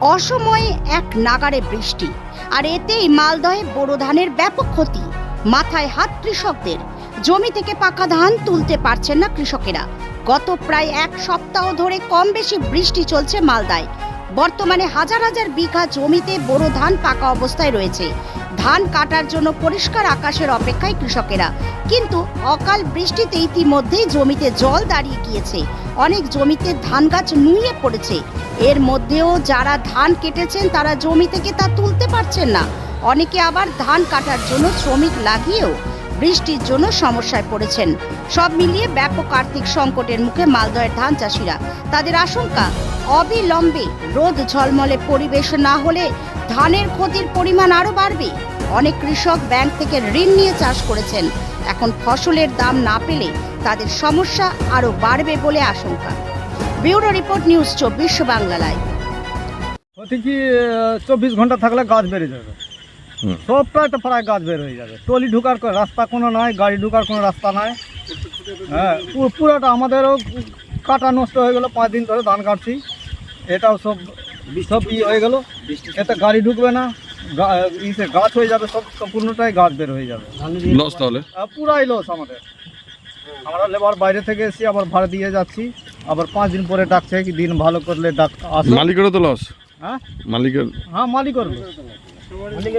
অসময়ে এক নাগারে বৃষ্টি, আর এতেই মালদহে বোরো ধানের ব্যাপক ক্ষতি। মাথায় হাত কৃষকদের, জমি থেকে পাকা ধান তুলতে পারছেন না কৃষকেরা। গত প্রায় এক সপ্তাহ ধরে কম বেশি বৃষ্টি চলছে মালদায়। বর্তমানে হাজার হাজার বিঘা জমিতে বোরো ধান পাকা অবস্থায় রয়েছে। ধান কাটার জন্য পরিষ্কার আকাশের অপেক্ষায় কৃষকেরা। কিন্তু অকাল বৃষ্টিতে ইতিমধ্যেই জমিতে জল দাঁড়িয়ে গিয়েছে। অনেক জমিতে ধান গাছ নুয়ে পড়েছে। এর মধ্যেও যারা ধান কেটেছেন, তারা জমি থেকে তা তুলতে পারছেন না। অনেকে আবার ধান কাটার জন্য শ্রমিক লাগিয়েও বৃষ্টির জন্য সমস্যায় পড়েছেন। সব মিলিয়ে ব্যাপক আর্থিক সংকটের মুখে মালদহের ধান চাষিরা। তাদের আশঙ্কা, অবিলম্বে রোদ ঝলমলে পরিবেশ না হলে ধানের ক্ষতির পরিমাণ আরও বাড়বে। অনেক কৃষক ব্যাংক থেকে ঋণ নিয়ে চাষ করেছেন। এখন ফসলের দাম না পেলে তাদের সমস্যা আরও বাড়বে বলে আশঙ্কা। ব্যুরো রিপোর্ট নিউজ চব্বিশ বাংলা লাইভ। কি চব্বিশ ঘণ্টা থাকলে গাছ বেড়ে যাবে। সবটাই তো প্রায় গাছ বের হয়ে যাবে। টলি ঢুকার কোনো রাস্তা কোনো নাই গাড়ি ঢুকার কোনো রাস্তা নাই। হ্যাঁ পুরোটা আমাদেরও কাটা নষ্ট হয়ে গেলো পাঁচ দিন ধরে ধান কাটছি। এটাও সব সব ই হয়ে গেল। এতে গাড়ি ঢুকবে না। ইসে গাছ হয়ে যাবে সব সম্পূর্ণটাই গাছ বের হয়ে যাবে। লস তাহলে? পুরাই লস আমাদের। আমরা লেবার বাইরে থেকে এসে আবার ভাড়া দিয়ে যাচ্ছি। আবার পাঁচ দিন পরে ডাকছে কি দিন ভালো করলে ডাক আসো। মালিকেরও তো লস? হ্যাঁ? মালিকের? হ্যাঁ মালিকের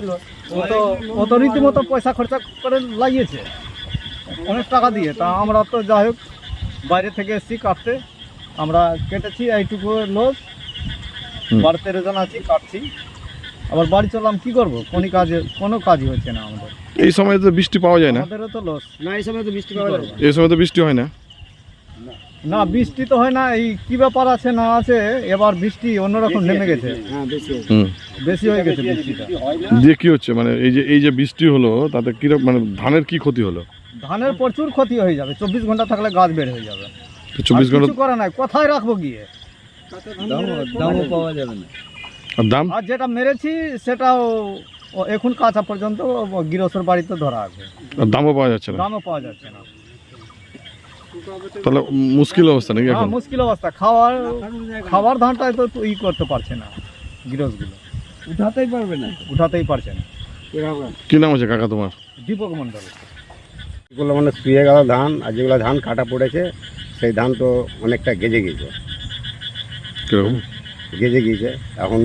লোক ও তো ও তো রীতিমতো পয়সা খরচা করে লাগিয়েছে। অনেক টাকা দিয়ে। তা আমরা তো যাই হোক বাইরে থেকে এসেছি কাটতে। আমরা কেটেছি এইটুকু হুম। বারো তেরো জন আছি কাটছি। আবার বাড়ি চললাম কি করব? কোনো কাজে কোনো কাজই হচ্ছে না আমাদের। এই সময় তো বৃষ্টি পাওয়া যায় না। আমাদেরও তো লস না এই সময় তো বৃষ্টি পাওয়া যাবে এই সময় তো বৃষ্টি হয় না। না বৃষ্টি তো হয় না এই কি ব্যাপার আছে না আছে এবার বৃষ্টি অন্যরকম নেমে গেছে। হ্যাঁ বেশি। হুম। বেশি হয়ে গেছে বৃষ্টিটা। দিয়ে কি হচ্ছে? মানে এই যে এই যে বৃষ্টি হলো তাতে কীরকম মানে ধানের কি ক্ষতি হলো? ধানের প্রচুর ক্ষতি হয়ে যাবে। চব্বিশ ঘণ্টা থাকলে গাছ বের হয়ে যাবে। চব্বিশ ঘণ্টা কিছু করে নাই কোথায় রাখব গিয়ে? দামও পাওয়া যাবে না। দাম? আর যেটা মেরেছি সেটাও ও এখন কাঁচা পর্যন্ত ও গৃহস্থর বাড়িতে ধরা আছে। আর দামও পাওয়া যাচ্ছে না? দামও পাওয়া যাচ্ছে না। তাহলে মুশকিল অবস্থা নাকি হ্যাঁ এখন? মুশকিল অবস্থা। খাওয়ার খাবার ধানটাই তো ই করতে পারছে না গৃহস্থগুলো। উঠাতেই পারবে না। উঠাতেই পারছে না। কি নাম আছে কাকা তোমার? দীপক মন্ডল যেগুলো মানে শুয়ে গেল ধান আর যেগুলো ধান কাটা পড়েছে সেই ধান তো অনেকটা গেজে গিয়েছে কীরকম? গেজে গিয়েছে এখন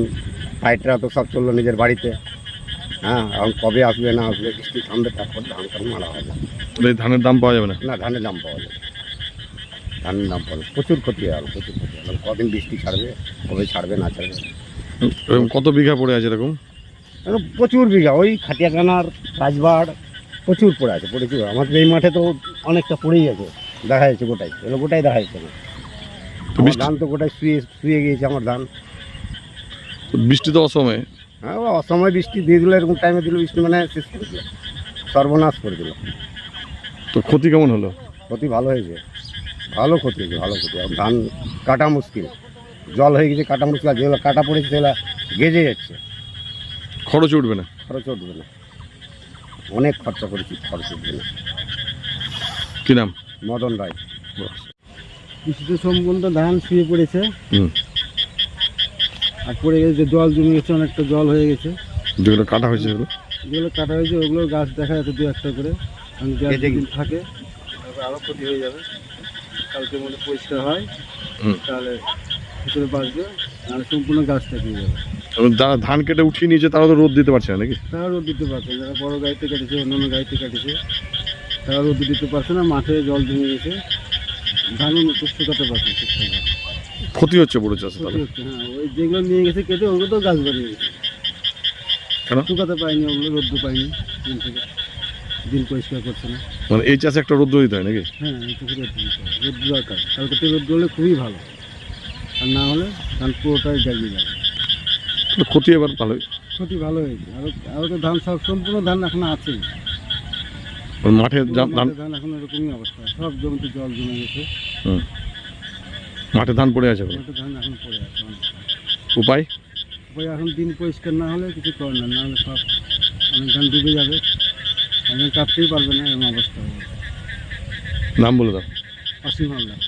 ফাইটরা তো সব চলল নিজের বাড়িতে। হ্যাঁ এখন কবে আসবে না আসবে বৃষ্টি থামবে তারপর ধান টান মারা হবে। ধানের দাম পাওয়া যাবে না? না ধানের দাম পাওয়া যাবে। ধানের দাম পাওয়া যাবে। প্রচুর ক্ষতি গেল প্রচুর ক্ষতি গেল কদিন বৃষ্টি ছাড়বে কবে ছাড়বে না ছাড়বে? কত বিঘা পড়ে আছে এরকম? প্রচুর বিঘা। ওই খাটিয়াখানার রাজবাড় প্রচুর পড়ে আছে প্রচুর আমাদের এই মাঠে তো অনেকটা পড়েই আছে দেখা যাচ্ছে গোটাই। এগুলো গোটাই দেখা যাচ্ছে। না তো আমার বৃষ্টি ধান তো গোটাই শুয়ে শুয়ে গিয়েছে আমার ধান। বৃষ্টি তো অসময়ে? হ্যাঁ ও অসময় বৃষ্টি দিয়ে দিল এরকম টাইমে দিল বৃষ্টি মানে শেষ করে দিল। সর্বনাশ করে দিল। তো ক্ষতি কেমন হলো? ক্ষতি ভালো হয়েছে। ভালো ক্ষতি হয়েছে ভালো ক্ষতি। এখন ধান কাটা মুশকিল। জল হয়ে গেছে কাটা মুশকিল। আর যেগুলো কাটা পড়েছে সেগুলো গেজে যাচ্ছে। খরচ উঠবে না? খরচ উঠবে না। অনেক খরচা করেছি খরচ উঠবে না। কি নাম? মদন রায়। বৃষ্টিতে সম্পূর্ণ ধান শুয়ে পড়েছে। আর পড়ে গেছে জল জমে গেছে অনেকটা জল হয়ে গেছে। যেগুলো কাটা হয়েছে সেগুলো যেগুলো কাটা হয়েছে ওগুলো গাছ দেখা যাচ্ছে দু একটা করে। থাকে তারপর আরও ক্ষতি হয়ে যাবে। কালকে মধ্যে পরিষ্কার হয়। তাহলে ভিতরে বাঁচবে আর সম্পূর্ণ গাছটা পেয়ে যাবে। ধান কেটে উঠিয়ে নিয়েছে তারা তো রোদ দিতে পারছে না নাকি? তারা রোদ দিতে পারছে না। যারা বড় গাড়িতে কাটেছে অন্যান্য গাড়িতে কাটেছে তারা রোদ দিতে পারছে না। মাঠে জল জমে গেছে। পারছে ক্ষতি হচ্ছে বড় চাষে ক্ষতি তাহলে হচ্ছে হ্যাঁ ওই যেগুলো নিয়ে গেছে কেটে ওগুলো তো গাছ বাড়িয়ে গেছে। কেন? শুকাতে পায়নি ওগুলো রোদ্দু দিন থেকে। দিন পরিষ্কার করছে না। মানে এই চাষে একটা রোদ্র দিতে হয় নাকি? হ্যাঁ একটু করে রোদ্দু দিতে হবে। রোদ্দু দরকার। কালকে রোদ্দু হলে খুবই ভালো। আর না হলে ধান পুরোটাই জাগিয়ে যাবে তাহলে ক্ষতি এবার ভালোই। ক্ষতি ভালো হয়েছে। আরও আরও তো ধান সব সম্পূর্ণ ধান এখন আছে মাঠে এখন এরকমই অবস্থা। সব জমিতে জল জমে গেছে। মাঠে ধান পড়ে আছে মাঠে ধান এখন পড়ে আছে। উপায়? ওই এখন দিন পরিষ্কার না হলে কিছু করে না নাহলে সব অনেক ধান ডুবে যাবে। অনেক কাটতেই পারবে না এরকম অবস্থা নাম বলে দাও। অসীম হালদার।